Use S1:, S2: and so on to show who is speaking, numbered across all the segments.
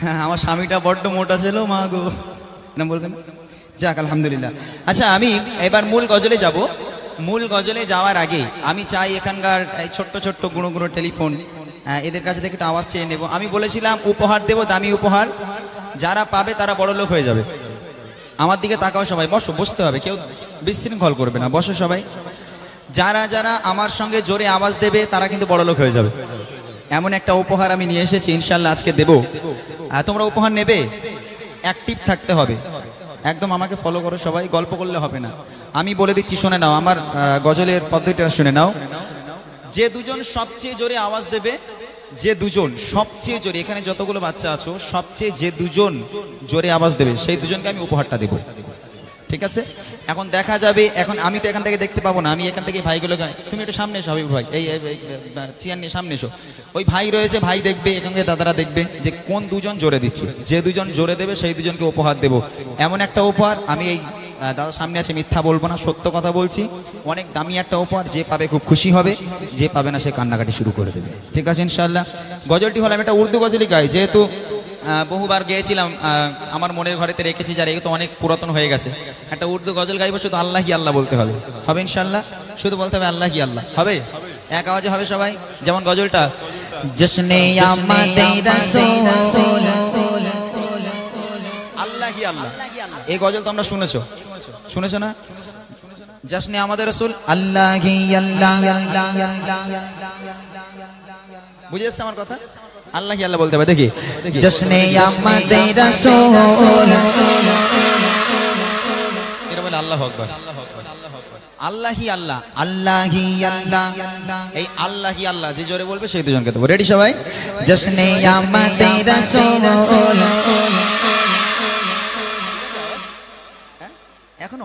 S1: হ্যাঁ আমার স্বামীটা বড্ড মোটা ছিল মা গো। না বলবেন? যাক আলহামদুলিল্লাহ। আচ্ছা আমি এবার মূল গজলে যাব। মূল গজলে যাওয়ার আগে আমি চাই এখানকার ছোট্ট ছোট্ট গুঁড়ো গুঁড়ো টেলিফোন। আহ, এদের কাছে থেকে একটু আওয়াজ চেয়ে নেব। আমি বলেছিলাম উপহার দেব দামি উপহার। যারা পাবে তারা বড় লোক হয়ে যাবে। আমার দিকে তাকাও সবাই। বসো বসতে হবে। কেউ বিশৃঙ্খল করবে না। বসো সবাই। যারা যারা আমার সঙ্গে জোরে আওয়াজ দেবে তারা কিন্তু বড় লোক হয়ে যাবে। এমন একটা উপহার আমি নিয়ে এসেছি ইনশাল্লাহ আজকে দেব। তোমরা উপহার নেবে। অ্যাক্টিভ থাকতে হবে। একদম আমাকে ফলো করো সবাই, গল্প করলে হবে না। আমি বলে দিচ্ছি, শুনে নাও, আমার গজলের পদ্ধতিটা শুনে নাও। যে দুজন সবচেয়ে জোরে আওয়াজ দেবে, যে দুজন সবচেয়ে জোরে, এখানে যতগুলো বাচ্চা আছো, সবচেয়ে যে দুজন জোরে আওয়াজ দেবে, সেই দুজনকে আমি উপহারটা দেব। ঠিক আছে? এখন দেখা যাবে, এখন আমি তো এখান থেকে দেখতে পাবো না, আমি এখান থেকে ভাইগুলো গাই তুমি একটু সামনে এসো হাবিব ভাই, এই চেয়ার নিয়ে সামনে এসো। ওই ভাই রয়েছে, ভাই দেখবে এখান থেকে দাদারা দেখবে যে কোন দুজন জোরে দিচ্ছে। যে দুজন জোরে দেবে, সেই দুজনকে উপহার দেব। এমন একটা উপহার, আমি এই দাদার সামনে আছে, মিথ্যা বলব না, সত্য কথা বলছি। অনেক দামি একটা উপহার, যে পাবে খুব খুশি হবে, যে পাবে না সে কান্নাকাটি শুরু করে দেবে। ঠিক আছে ইনশাল্লাহ গজলটি হলো, আমি একটা উর্দু গজলই গাই, যেহেতু বহুবার গিয়েছিলাম আমার মনের ঘরেতে রেখেছি যারা এগুলো তো অনেক পুরাতন হয়ে গেছে। একটা উর্দু গজল গাইবো, শুধু আল্লাহ কি আল্লাহ বলতে হবে। হবে ইনশাল্লাহ শুধু বলতে হবে আল্লাহ কি আল্লাহ। হবে? এক আওয়াজে হবে সবাই? যেমন গজলটা আল্লাহ কি আল্লাহ। এই গজল তো আমরা শুনেছো। শুনেছো না? জশনে আমাদের রসুল আল্লাহ। বুঝে এসছে আমার কথা? আল্লাহ আল্লাহ বলতে হবে দেখি। জশনে আমাদের রাসূল। আল্লাহ বলে আল্লাহ আল্লাহ আল্লাহি আল্লাহ। আল্লাহ আল্লাহ। এই আল্লাহি আল্লাহ যে জোরে বলবে সেই দুজনকে দেবো। রেডি সবাই? আল্লাহ আমাদের রাসূল।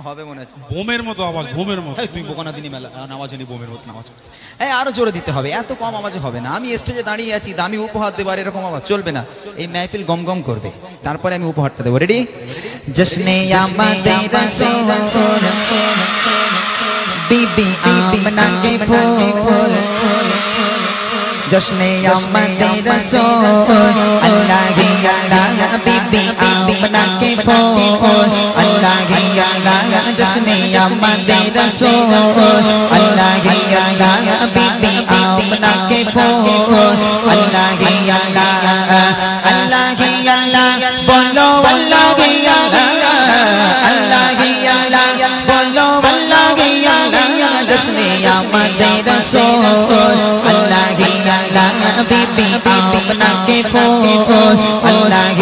S1: হবে মনে হচ্ছে।
S2: বোমের মতো আওয়াজ বোমের মতো।
S1: তুই বোকানা দিনই মেলা নামাজ হনি বোমের মতো নামাজ করছে এই আরও জোরে দিতে হবে এত কম আওয়াজে হবে না। আমি স্টেজে দাঁড়িয়ে আছি দামি উপহার দেবার এরকম আওয়াজ চলবে না। এই মেহফিল গম গম করবে। তারপরে আমি উপহারটা দেবো। রেডি জশনে আমাদের রাসূল বিবি আমনা কে ফুল জশনে আমাদের রাসূল আল্লাহ হি আল্লাহ বিবি আমনা কে রাসূল আল্লাহ হি আল্লাহ বিবি আমনা কে ফুল আল্লাহ হি আল্লাহ আল্লাহ হি আল্লাহ বলো আল্লাহ হি আল্লাহ আল্লাহ হি আল্লাহ বলো আল্লাহ হি আল্লাহ জশনে আমাদের রাসূল আল্লাহ হি আল্লাহ বিবি আমনা কে ফুল আল্লাহ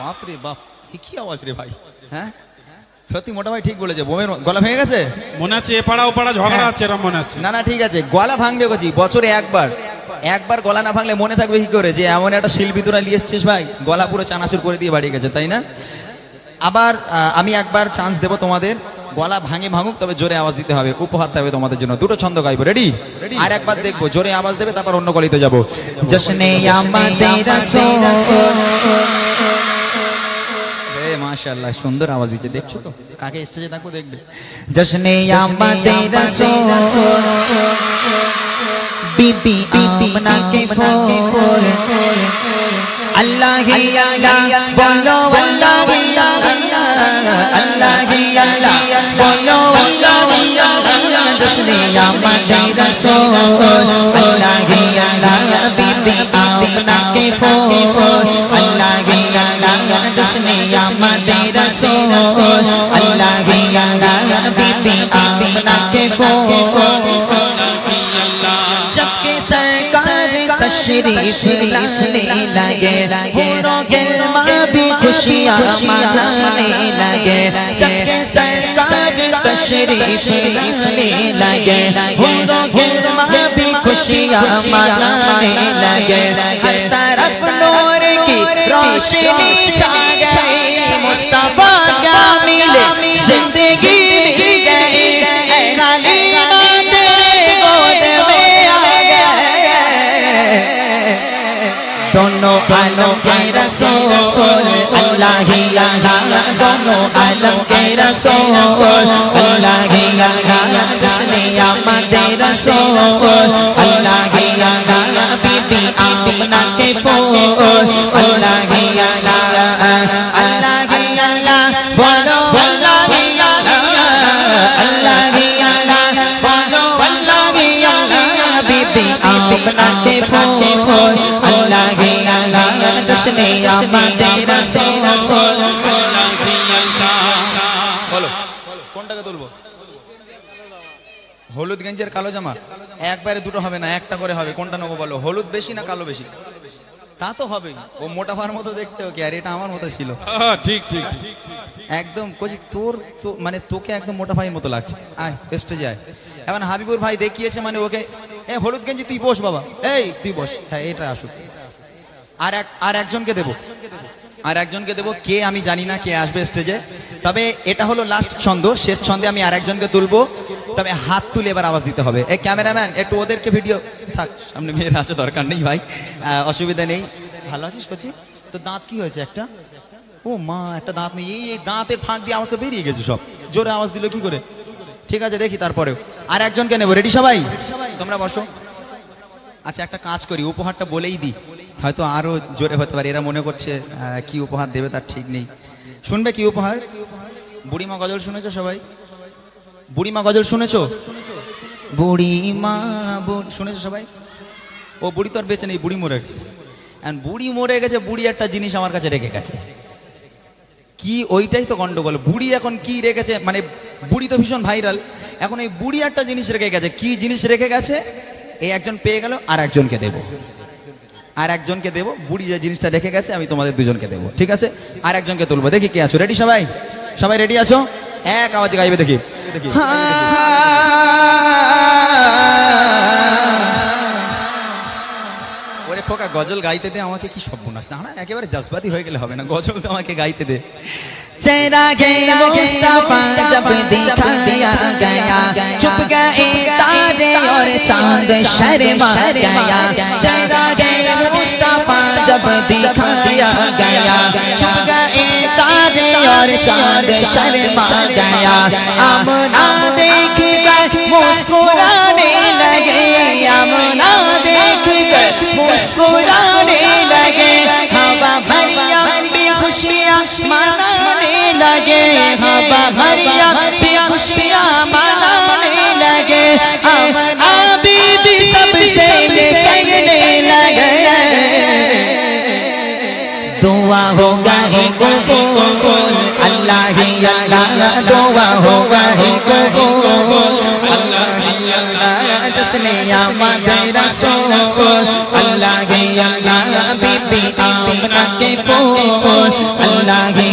S1: বাপ রে বাপ কি আওয়াজ রে ভাই? হ্যাঁ? সত্যি মোটা ভাই ঠিক বলেছে বোমের গলা ভেঙে গেছে?
S2: মনে আছে এপাড়া ওপাড়া ঝগড়া আছে এরকম মনে আছে।
S1: না না ঠিক আছে গলা ভাঙবে গেছি বছরে একবার। একবার গলা না ভাঙলে মনে থাকবে কি করে? যে এমন একটা শিল্পী তোরা নিয়ে এসছিস ভাই গলা পুরো চানাচুর করে দিয়ে বাড়ি গেছে তাই না? আবার আমি একবার চান্স দেবো তোমাদের গলা ভাঙে ভাঙুক তবে জোরে আওয়াজ দিতে হবে। উপহার দেবে তোমাদের জন্য। দুটো ছন্দ গাইবো। রেডি আর একবার দেখব। জোরে আওয়াজ দেবে তারপর অন্য গলিতে যাব। জশনে মাশাআল্লাহ সুন্দর আওয়াজ দিচ্ছে। দেখছ তো? কাকে স্টেজে থাকব দেখবে? জশনে আমাদের বিবি আমনা কে ফুল আল্লাহ হি আল্লাহ আল্লাহ জশনে আমাদের রাসূল আল্লাহ হি আল্লাহ বিবি আমনা কে ফুল আল্লাহ হি আল্লাহ জশনে আমাদের রাসূল আল্লাহ হি আল্লাহ বিবি আমনা কে ফুল जबकि सरकार तशरीफ लाने लगे पूरों गिलमा भी खुशियाँ मनाने लगे जबकि सरकार तशरीफ लाने लगे पूरों गिलमा भी खुशियाँ मनाने लगे हर तरफ नूर की रोशनी
S3: رسول اللہ ہی اللہ دونوں عالم کے رسول اللہ ہی اللہ جشن آمد رسول اللہ ہی اللہ بی بی آمنا کے پھول اللہ ہی اللہ اللہ ہی اللہ بولو اللہ ہی
S1: اللہ اللہ ہی হলুদ গেঞ্জের কালো জামা? একবারে দুটো হবে না একটা করে হবে। কোনটা নেব বলো? হলুদ বেশি না কালো বেশি? তা তো হবে ও মোটাফার মতো দেখতে ওকে আর এটা আমার মতো ছিল।
S2: ঠিক ঠিক
S1: একদম কচি তোর মানে তোকে একদম মোটা ভাইয়ের মতো লাগছে। আয় স্টেজে আয় এখন হাবিবুর ভাই দেখিয়েছে মানে ওকে এ হলুদ গেঞ্জি তুই বস বাবা। এই তুই বস। হ্যাঁ এটা আসুক। আর এক, আর একজনকে দেবো। আর একজনকে দেবো, কে আমি জানি না কে আসবে স্টেজে তবে এটা হলো লাস্ট ছন্দ, শেষ ছন্দে আমি আর একজনকে তুলবো। তবে হাত তুলে এবার আওয়াজ দিতে হবে। এই ক্যামেরাম্যান একটু ওদেরকে ভিডিও থাক, সামনে মেয়ের আছে দরকার নেই ভাই। অসুবিধা নেই। ভালো আছিস কচি? তো দাঁত কি হয়েছে একটা? ও মা, একটা দাঁত নেই। এই দাঁতের ফাঁক দিয়ে আওয়াজ তো বেরিয়ে গেছে সব। জোরে আওয়াজ দিল কি করে? ঠিক আছে, দেখি তারপরেও। আর একজনকে নেব। রেডি সবাই? তোমরা বসো। আচ্ছা একটা কাজ করি, উপহারটা বলেই দিই। হয়তো আরও জোরে হতে পারে। এরা মনে করছে কি উপহার দেবে তার ঠিক নেই। শুনবে কি উপহার? বুড়িমা গজল শুনেছো সবাই? বুড়িমা গজল শুনেছো? বুড়িমা শুনেছো সবাই? ও, বুড়ি তো আর বেঁচে নেই, বুড়ি মরে গেছে। বুড়ি মরে গেছে, বুড়ি একটা জিনিস আমার কাছে রেখে গেছে। কি ওইটাই তো গন্ডগোল। বুড়ি এখন কি রেখেছে মানে বুড়ি তো ভীষণ ভাইরাল। এখন এই বুড়ি একটা জিনিস রেখে গেছে। কি জিনিস রেখে গেছে? এই একজন পেয়ে গেল আর একজনকে দেব। আর একজনকে দেব বুড়ি যে জিনিসটা রেখে গেছে আমি তোমাদের দুজনকে দেবো ঠিক আছে আর একজনকে তুলবো দেখি কে আছো রেডি সবাই সবাই রেডি আছো এক আওয়াজে গাইবে দেখি দেখি ওরে খোকা গজল গাইতে দে আমাকে কি সর্বনাশ না না একেবারে জজবাতি হয়ে গেলে হবে না গজল তো আমাকে গাইতে দে
S3: चेहरा के मुस्तफा जब दिखाया गया छुप गए तारे और चांद शर्मा गया चेहरा के मुस्तफा जब दिखाया गया। छुप गए तारे और चाँद शर्मा गया। आमना देख कर मुस्कुराने दुआ होगा ही कबूल अल्लाह ही अल्लाह दुआ होगा ही कबूल अल्लाह ही अल्लाह जश्न आमद रसूल अल्लाह ही अल्लाह बीबी आमना के फूल अल्लाह ही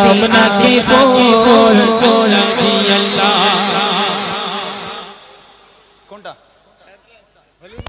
S3: আমনা কি ফুল?